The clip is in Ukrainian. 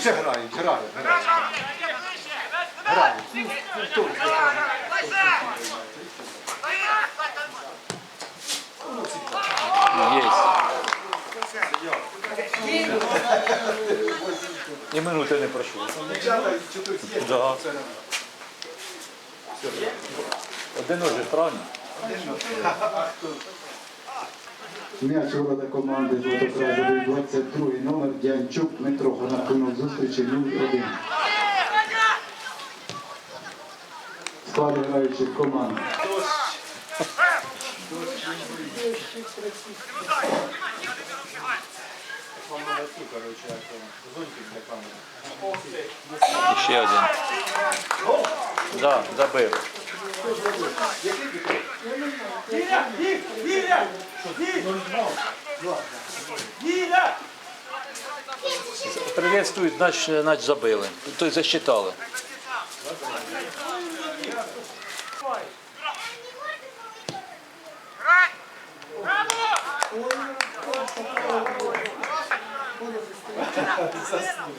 Граю, граю. Граю. Ну, ну, І минути не пройшло. Один уже, правильно? М'яч ворота команди Золотокрайової 22 номер Дянчук Дмитро. Рахунок зустрічі 0-1. Склади граючих команд. Ще один. Да, забив. Віля! Віля! Віля! Приветствують, значить, значить забили. Тобто засчитали. Заснув.